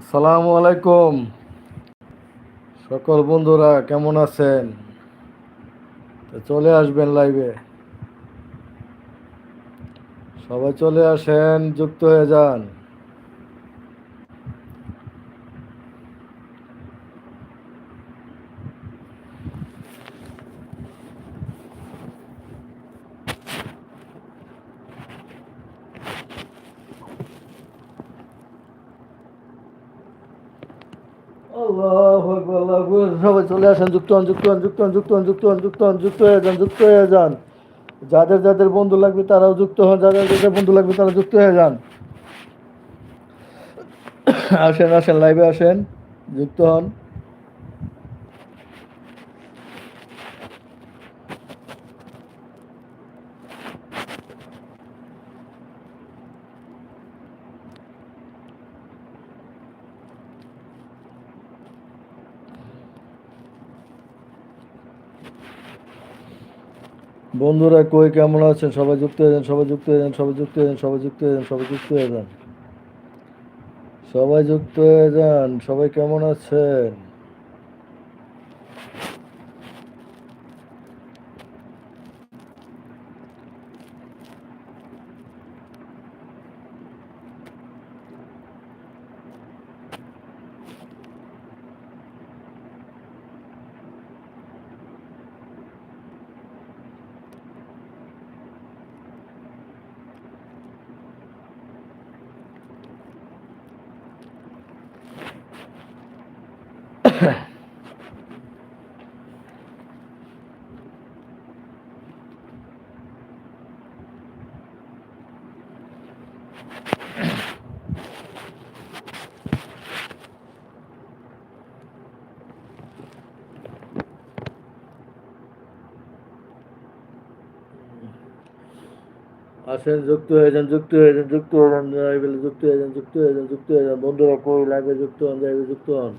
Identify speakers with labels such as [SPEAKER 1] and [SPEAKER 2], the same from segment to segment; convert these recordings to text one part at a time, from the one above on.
[SPEAKER 1] আসসালামু আলাইকুম। সকল বন্ধুরা কেমন আছেন? চলে আসবেন লাইভে। সবাই চলে আসেন, যুক্ত হয়ে যান। চলে আসেন যুক্ত হন যুক্ত হন যুক্ত হন যুক্ত হন যুক্ত হন যুক্ত হন, যুক্ত হয়ে যান, যুক্ত হয়ে যান। যাদের যাদের বন্ধু লাগবে তারাও যুক্ত হন, যাদের যাদের বন্ধু লাগবে তারা যুক্ত হয়ে যান। আসেন আসেন লাইভে আসেন, যুক্ত হন। বন্ধুরা কই, কেমন আছেন? সবাই যুক্ত হয়ে যান, সবাই যুক্ত হয়ে যান, সবাই যুক্ত হয়ে যান, সবাই যুক্ত হয়ে যান, সবাই যুক্ত হয়ে যান। সবাই যুক্ত হয়ে যান, সবাই কেমন আছেন? আসেন যুক্ত হয়ে যান, যুক্ত হয়ে যান, যুক্ত হয়ে যান যুক্ত হয়ে যান, যুক্ত হয়ে যান, যুক্ত হয়ে যান, বন্ধুরা কই লাইভে যুক্ত হন লাইভে যুক্ত হন।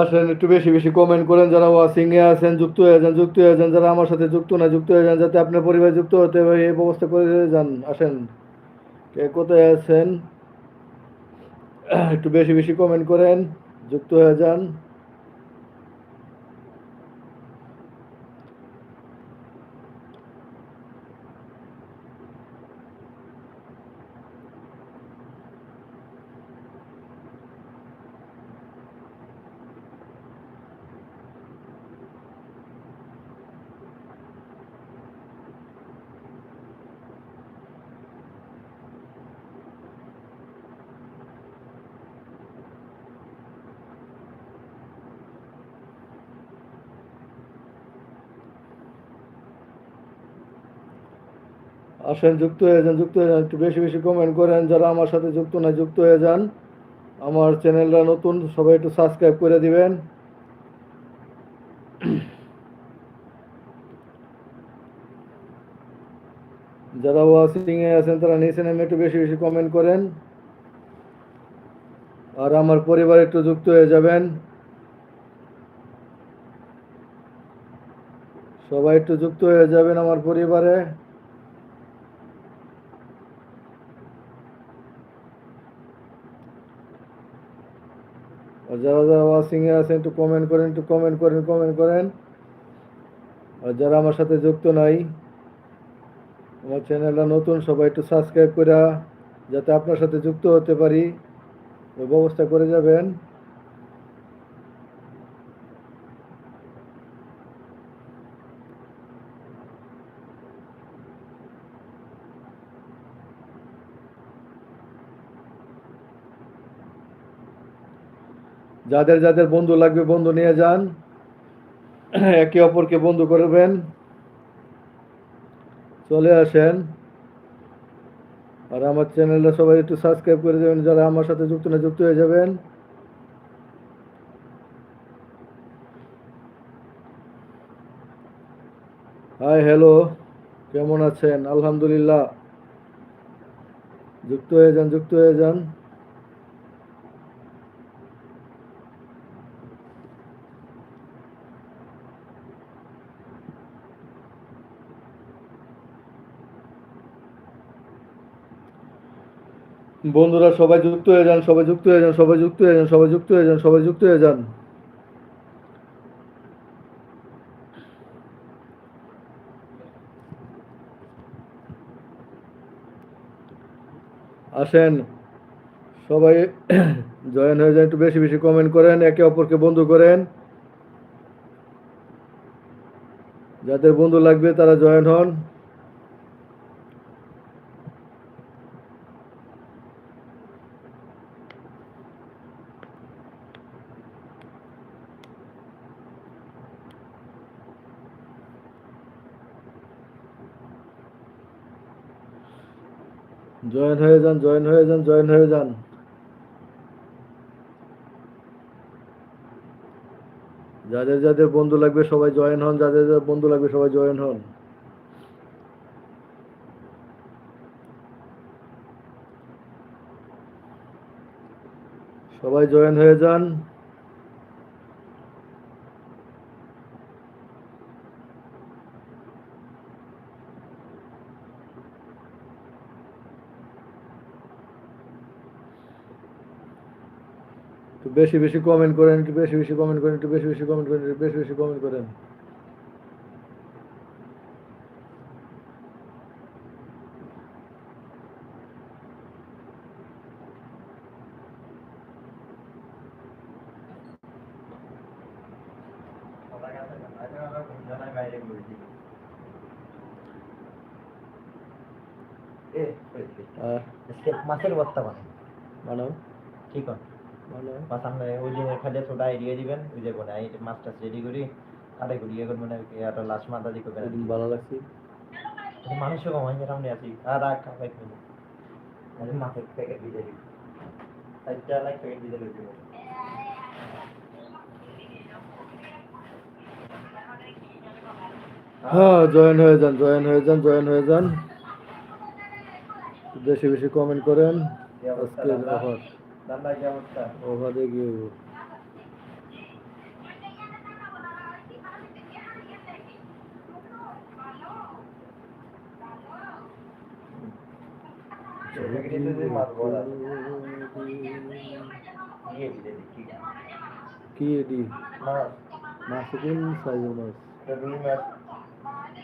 [SPEAKER 1] আসেন, একটু বেশি বেশি কমেন্ট করেন যারা ওয়াচিং এ আছেন, যুক্ত হয়ে যান, যুক্ত হয়ে যান, যারা আমার সাথে যুক্ত না, যুক্ত হয়ে যান, যাতে আপনার পরিবার যুক্ত হতে হবে এই ব্যবস্থা করে যান, আসেন। কে কোথায় আছেন? একটু বেশি বেশি কমেন্ট করেন, যুক্ত হয়ে যান। আসেন, যুক্ত হয়ে যান, যুক্ত হয়ে যান, একটু বেশি বেশি কমেন্ট করেন। যারা আমার সাথে যুক্ত না, যুক্ত হয়ে যান। আমার চ্যানেলটা নতুন, সবাই একটু সাবস্ক্রাইব করে দিবেন। যারা ওয়াচিং এ আছেন, তারা নিচে নেমে একটু বেশি বেশি কমেন্ট করেন। আর আমার পরিবার একটু যুক্ত হয়ে যাবেন। সবাই একটু যুক্ত হয়ে যাবেন আমার পরিবারে। আর যারা যারা ওয়াচিংয়ে আছেন, একটু কমেন্ট করেন, একটু কমেন্ট করেন কমেন্ট করেন। আর যারা আমার সাথে যুক্ত নাই, আমার চ্যানেলটা নতুন, সবাই একটু সাবস্ক্রাইব করা যাতে আপনার সাথে যুক্ত হতে পারি। ব্যবস্থা করে যাবেন। যাদের যাদের বন্ধু লাগবে, বন্ধু নিয়ে যান। একে অপরকে বন্ধু করবেন। চলে আসেন। আর আমার চ্যানেলটা সবাই একটু সাবস্ক্রাইব করে দেবেন, যারা আমার সাথে যুক্ত না, যুক্ত হয়ে যাবেন। হাই, হ্যালো, কেমন আছেন? আলহামদুলিল্লাহ। যুক্ত হয়ে যান, যুক্ত হয়ে যান। বন্ধুরা, সবাই যুক্ত হয়ে যান, সবাই যুক্ত হয়ে যান, সবাই যুক্ত হয়ে যান, সবাই যুক্ত হয়ে যান, সবাই যুক্ত হয়ে যান। আসেন। সবাই জয়েন হয়ে যান, একটু বেশি বেশি কমেন্ট করেন, একে অপরকে বন্ধু করেন। যাদের বন্ধু লাগবে তারা জয়েন হন। জয়েন হয়ে যান, জয়েন হয়ে যান, জয়েন হয়ে যান। যাদের যাদের বন্ধু লাগবে সবাই জয়েন হন, যাদের যাদের বন্ধু লাগবে সবাই জয়েন হন। সবাই জয়েন হয়ে যান একটু বেশি বেশি কমেন্ট করেন একটু বেশি বেশি কমেন্ট করেন একটু বেশি বেশি কমেন্ট করেন একটু বেশি বেশি কমেন্ট করেন।
[SPEAKER 2] মাছের বস্তা বানাই।
[SPEAKER 1] মানাও
[SPEAKER 2] ঠিক আছে আমরা ওই এড়িয়ে দিবেন ওই এই মাছ টাছ রেডি করি। কাটে করি আর একটা লাশ মাথা
[SPEAKER 1] একদিন ভালো লাগছে।
[SPEAKER 2] মানুষও যেটা আমরা আছি। আর রাখ খাবাই খাব। আমি মাছের প্যাকেট দিয়ে চারটা লাখ প্যাকেট দিয়ে দিই
[SPEAKER 1] হ্যাঁ জয়েন হয়ে যান জয়েন হয়ে যান জয়েন হয়ে যান। বেশি বেশি কমেন্ট করেন। আজকের? অফার
[SPEAKER 2] কি অবস্থা?
[SPEAKER 1] অফারে গিয়ে
[SPEAKER 2] প্যাকেটে তো যে মাছ বড় আছে দিয়ে দিয়ে দিই কি
[SPEAKER 1] কি এটি
[SPEAKER 2] মাছ।
[SPEAKER 1] মাছ কোন সাইজের মাছ।
[SPEAKER 2] তো রুই মাছ।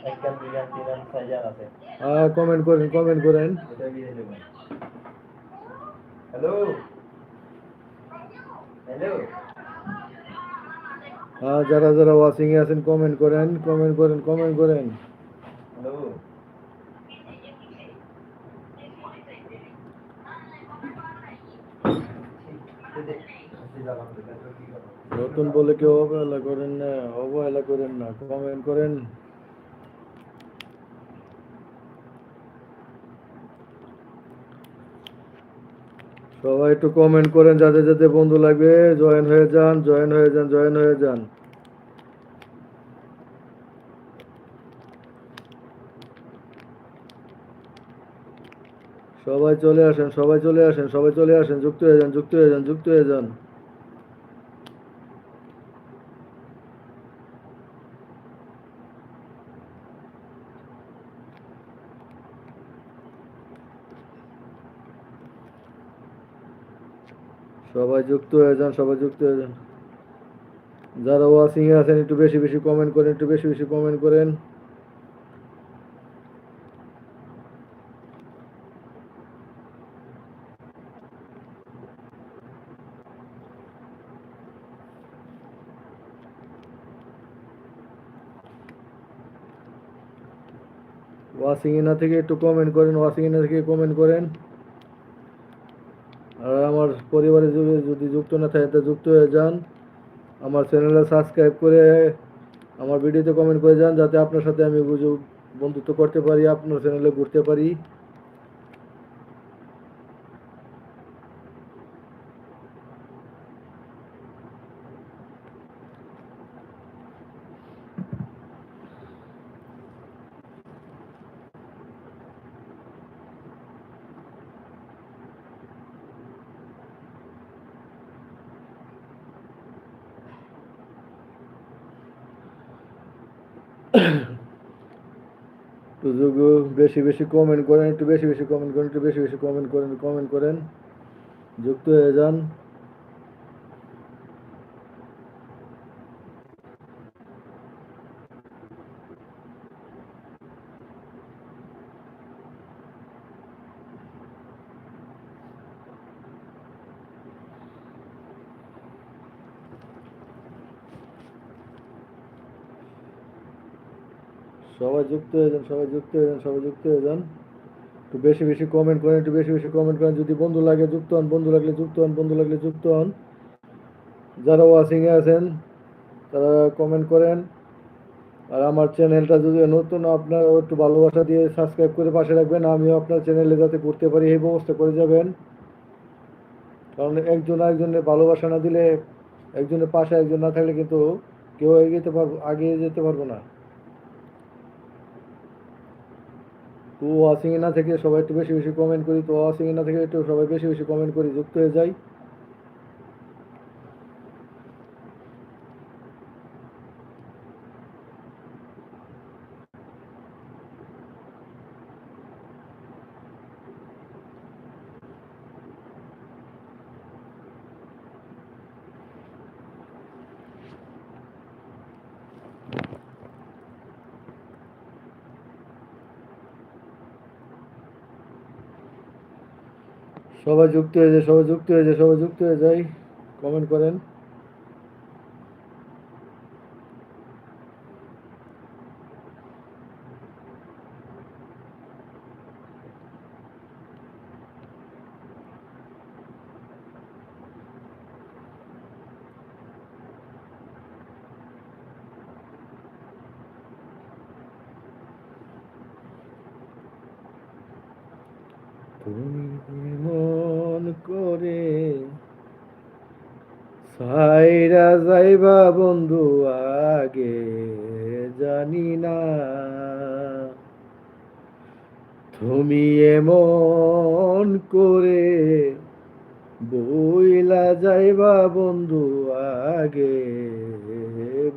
[SPEAKER 2] এক কান দুই কান তিন সাইজার আছে।
[SPEAKER 1] হ্যাঁ কমেন্ট করেন কমেন্ট করেন।
[SPEAKER 2] হ্যালো?
[SPEAKER 1] হ্যাঁ যারা যারা ওয়াচিং এ আছেন কমেন্ট করেন কমেন্ট করেন কমেন্ট করেন। নতুন বলে কেউ অবহেলা করেন না অবহেলা করেন না কমেন্ট করেন। সবাই একটু কমেন্ট করেন, যাতে যাতে বন্ধু লাগবে। জয়েন হয়ে যান, জয়েন হয়ে যান, জয়েন হয়ে যান। সবাই চলে আসেন, সবাই চলে আসেন, সবাই চলে আসেন, যুক্ত হয়ে যান, যুক্ত হয়ে যান, যুক্ত হয়ে যান। সবাই যুক্ত হয়ে যান, সবাই যুক্ত হয়ে যান। যারা ওয়াচিং এ আছেন, একটু বেশি বেশি কমেন্ট করেন, একটু বেশি বেশি কমেন্ট করেন। ওয়াচিং এ না থেকে একটু কমেন্ট করেন ওয়াচিং এ না থেকে কমেন্ট করেন। পরিবারে যদি যদি যুক্ত না থাকে, তা যুক্ত হয়ে যান। আমার চ্যানেলে সাবস্ক্রাইব করে, আমার ভিডিওতে কমেন্ট করে যান, যাতে আপনার সাথে আমি বন্ধুত্ব করতে পারি, আপনার চ্যানেলে ঘুরতে পারি তো যোগ বেশি বেশি কমেন্ট করেন, একটু বেশি বেশি কমেন্ট করেন, একটু বেশি বেশি কমেন্ট করেন কমেন্ট করেন। যুক্ত হয়ে যান। সবাই যুক্ত হয়ে যান, সবাই যুক্ত হয়ে যান, সবাই যুক্ত হয়ে যান। একটু বেশি বেশি কমেন্ট করেন, একটু বেশি বেশি কমেন্ট করেন। যদি বন্ধু লাগে যুক্ত হন, বন্ধু লাগলে যুক্ত হন, বন্ধু লাগলে যুক্ত হন। যারা ওয়াচিংয়ে আছেন, তারা কমেন্ট করেন। আর আমার চ্যানেলটা যদি নতুন, আপনার একটু ভালোবাসা দিয়ে সাবস্ক্রাইব করে পাশে রাখবেন। আমিও আপনার চ্যানেলে যাতে করতে পারি, এই ব্যবস্থা করে যাবেন। কারণ একজন আরেকজনের ভালোবাসা না দিলে, একজনের পাশে একজন না থাকলে কিন্তু কেউ এগিয়ে পারব আগিয়ে যেতে পারব না। তো না থেকে সবাই একটু বেশি বেশি কমেন্ট করি, তো ওয়াচিং না থেকে একটু সবাই বেশি বেশি কমেন্ট করি, যুক্ত হয়ে যাই। সবাই যুক্ত হয়ে যায়, সবাই যুক্ত হয়ে যায়, সবাই যুক্ত হয়ে যায়। কমেন্ট করেন। তুমি মন করে। সাইরা যাইবা বন্ধু, আগে জানি না। তুমি এমন করে বইলা যাইবা বন্ধু, আগে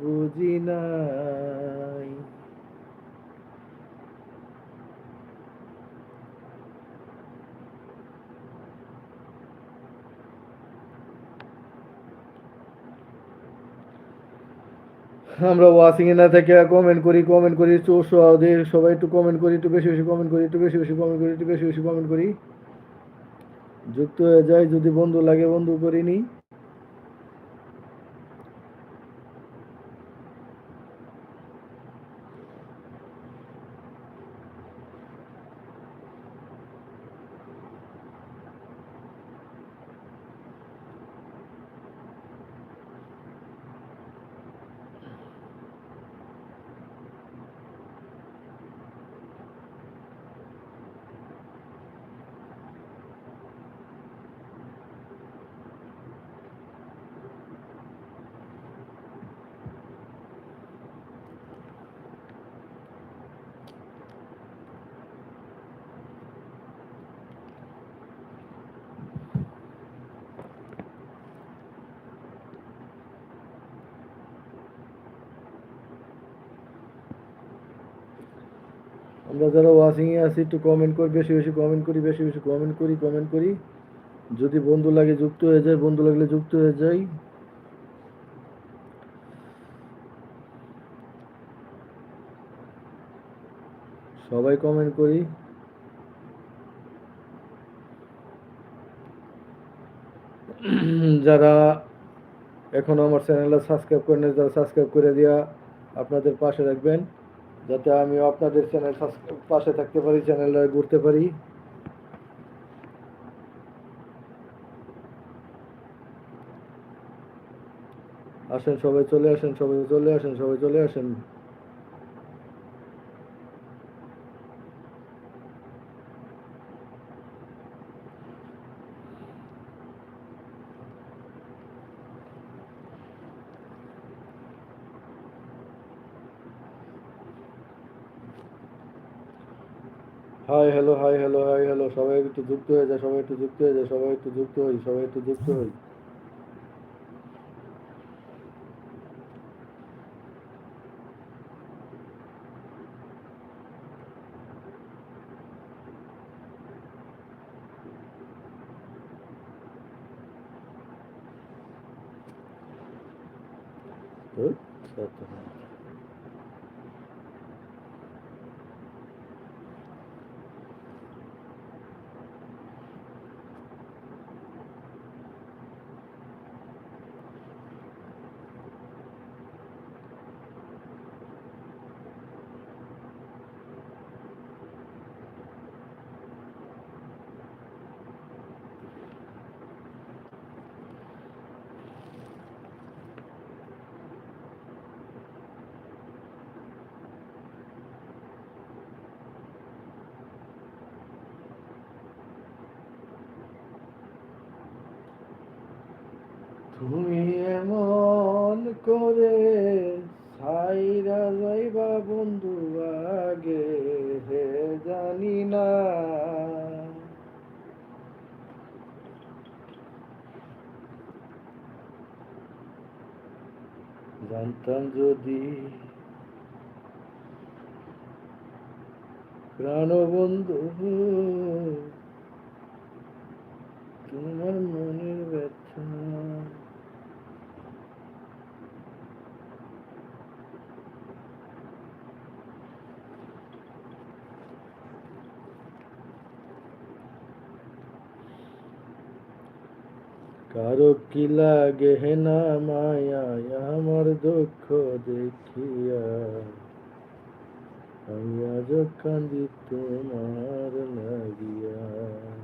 [SPEAKER 1] বুঝি নাই আমরা ওয়াশিং এ না থেকে কমেন্ট করি কমেন্ট করি চোরশো ওদের সবাই একটু কমেন্ট করি, একটু বেশি বেশি কমেন্ট করি, একটু বেশি বেশি কমেন্ট করি, একটু বেশি বেশি কমেন্ট করি। যুক্ত হয়ে যায় যদি বন্ধু লাগে বন্ধু করিনি আমরা যারা ওয়াচিং এ আছি, একটু কমেন্ট করি, বেশি বেশি কমেন্ট করি, বেশি বেশি কমেন্ট করি কমেন্ট করি। যদি বন্ধু লাগে যুক্ত হয়ে যায়, বন্ধু লাগলে যুক্ত হয়ে যাই। সবাই কমেন্ট করি। যারা এখনও আমার চ্যানেলটা সাবস্ক্রাইব করেন যারা সাবস্ক্রাইব করে দিয়া আপনাদের পাশে রাখবেন। যাতে আমিও আপনাদের চ্যানেল পাশে থাকতে পারি চ্যানেলে ঘুরতে পারি। আসেন সবাই চলে আসেন, সবাই চলে আসেন, সবাই চলে আসেন। Hi hello hi hello hi hello, সবাই একটু যুক্ত হয়ে যায় সবাই একটু যুক্ত হয়ে যায় সবাই একটু যুক্ত হই, সবাই একটু যুক্ত হই ধুর, সব তো হয়। তুমি এমন করে সাইরা যাইবা বন্ধু, আগে হে জানি না। জানতাম যদি প্রাণবন্ধু তোমার মনের ব্যথা কারও কি লাগে হে না মায়া আমার দুঃখ দেখিয়া? আমি আজ কান্দি তোমার লাগিয়া।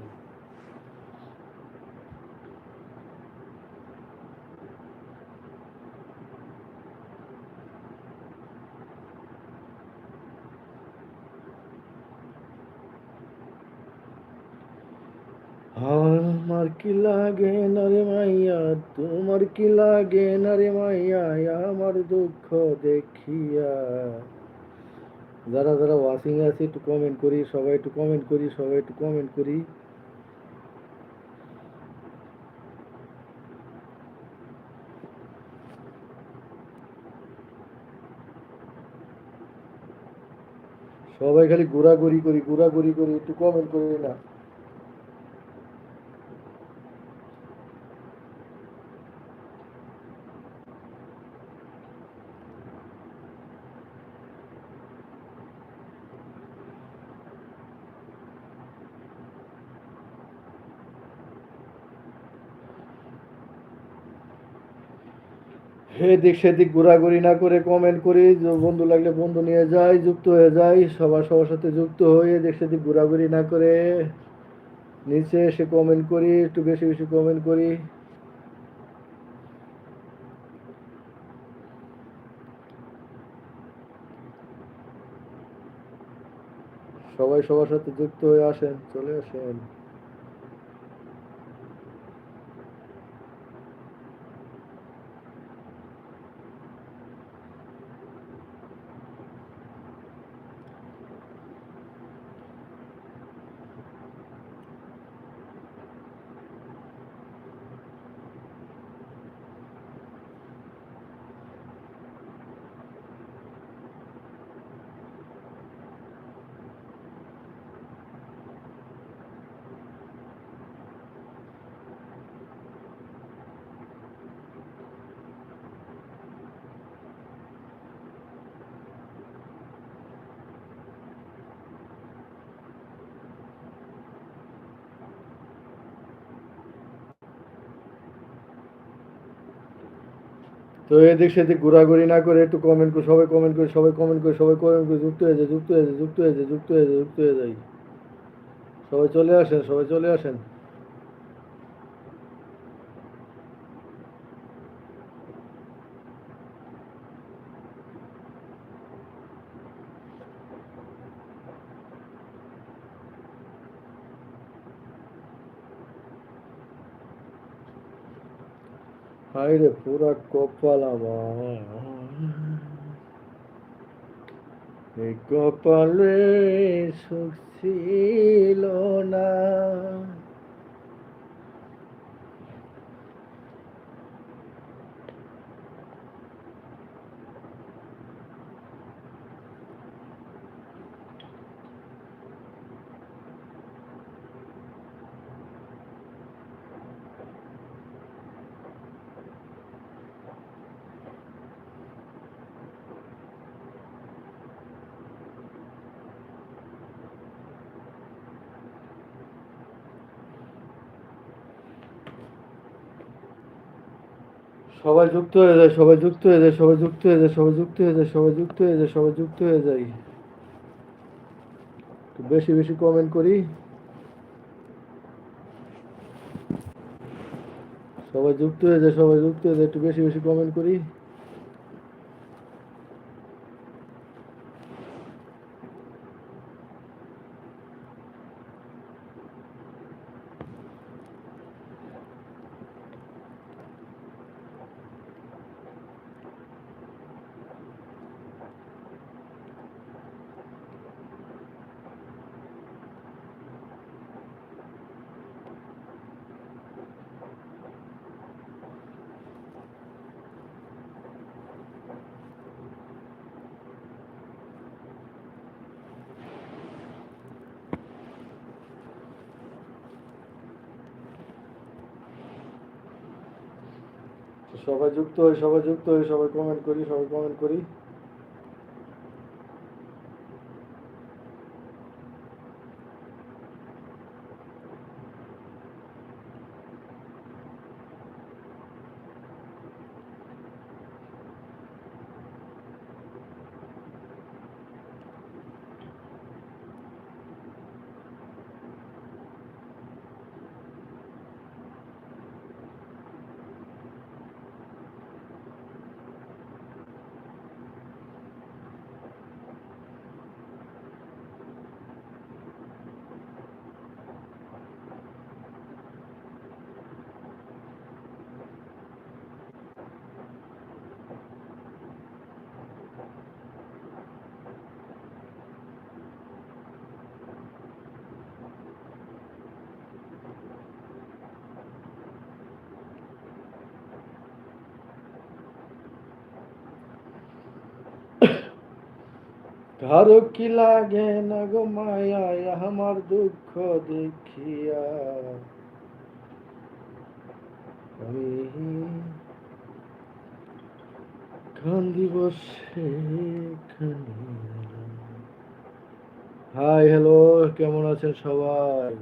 [SPEAKER 1] আমার কি লাগে না রে মাইয়া? তোমার কি লাগে না রে মাইয়া? আমার দুঃখ দেখিয়া। যারা যারা ওয়াশিং আছে, একটু কমেন্ট করি, সবাই একটু কমেন্ট করি, সবাই একটু কমেন্ট করি। সবাই খালি ঘোরাঘুরি করি ঘোরাঘুরি করি, একটু কমেন্ট করি না। হে দিক সেদিক ঘোরাঘুরি না করে কমেন্ট করি বন্ধু লাগলে বন্ধু নিয়ে যাই, যুক্ত হয়ে যাই, সবার সবার সাথে যুক্ত হয়ে দিক সেদিক ঘোরাঘুরি না করে। নিচে এসে কমেন্ট করি, একটু বেশি বেশি কমেন্ট করি। সবাই সবার সাথে যুক্ত হয়ে আসেন, চলে আসেন। তো এদিক সেদিক ঘোরাঘুরি না করে একটু কমেন্ট করে, সবাই কমেন্ট করে, সবাই কমেন্ট করে, সবাই কমেন্ট করে, যুক্ত হয়ে যায়, যুক্ত হয়ে যায়, যুক্ত হয়ে যায়, যুক্ত হয়ে যায়, যুক্ত হয়ে যায়। সবাই চলে আসেন, সবাই চলে আসেন। হাই রে পুরা কপাল আমার। এই কপালে সুখ ছিল না। সবাই যুক্ত হয়ে যায়, সবাই যুক্ত হয়ে যায়, সবাই যুক্ত হয়ে যায়, সবাই যুক্ত হয়ে যায়, সবাই যুক্ত হয়ে যায়, সবাই যুক্ত হয়ে যায়। বেশি বেশি কমেন্ট করি। সবাই যুক্ত হয়ে যায়, সবাই যুক্ত হয়ে যায়, একটু বেশি বেশি কমেন্ট করি। সবাই যুক্ত হই সবাই যুক্ত হই সবাই কমেন্ট করি সবাই কমেন্ট করি। কারও কি লাগে না গো মায়া আমার দুঃখ দেখিয়া। আমি কান্দি বসে হাই, হ্যালো, কেমন আছেন সবাই?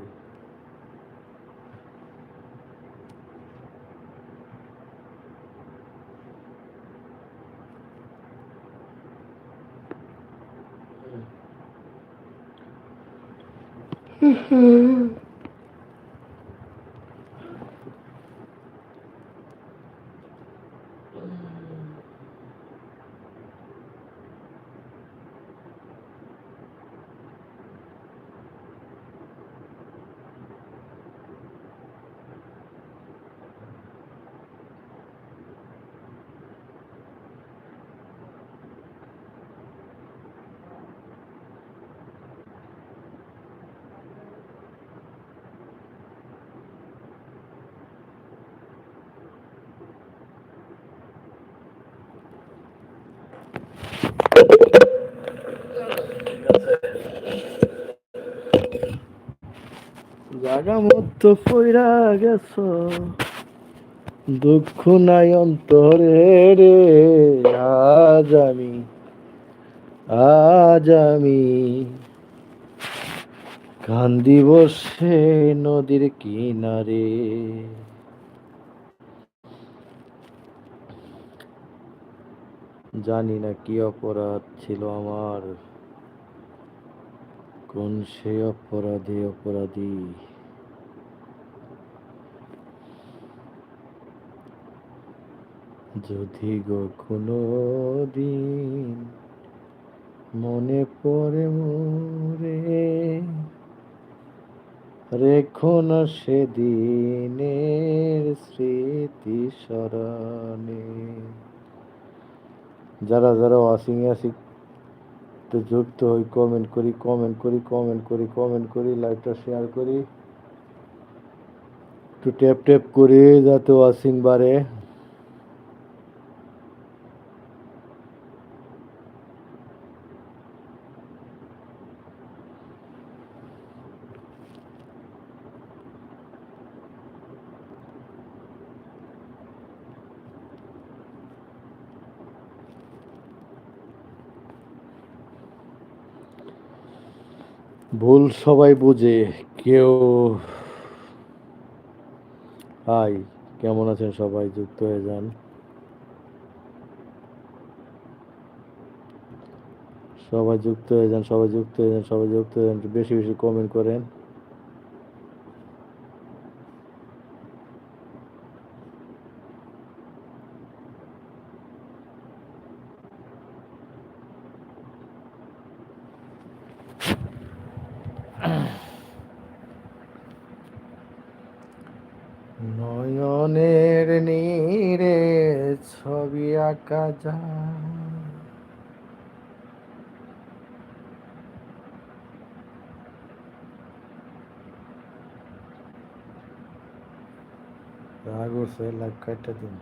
[SPEAKER 1] 嗯哼。জাগা গেছ। দুঃখ নাই অন্তরে রে, আজ আমি আজ আমি কান্দি বসে নদীর কিনারে। জানি না কি অপরাধ ছিল আমার। কোন সে অপরাধী অপরাধী? যদি গো কোনো দিন মনে পড়ে মোরে, রেখো না সেদিনের স্মৃতি স্মরণে। যারা যারা ওয়াশিং আছে তো যুক্ত হই কমেন্ট করি কমেন্ট করি কমেন্ট করি কমেন্ট করি লাইভটা শেয়ার করি। একটু ট্যাপ ট্যাপ করে যাতে ওয়াচিং বাড়ে ভুল সবাই বুঝে, কেউ হাই, কেমন আছেন সবাই? যুক্ত হয়ে যান। সবাই যুক্ত হয়ে যান, সবাই যুক্ত হয়ে যান, সবাই যুক্ত হয়ে যান বেশি বেশি কমেন্ট করেন। আঁকা যায় রাগ উঠছে লাইভ কাটটা দিন।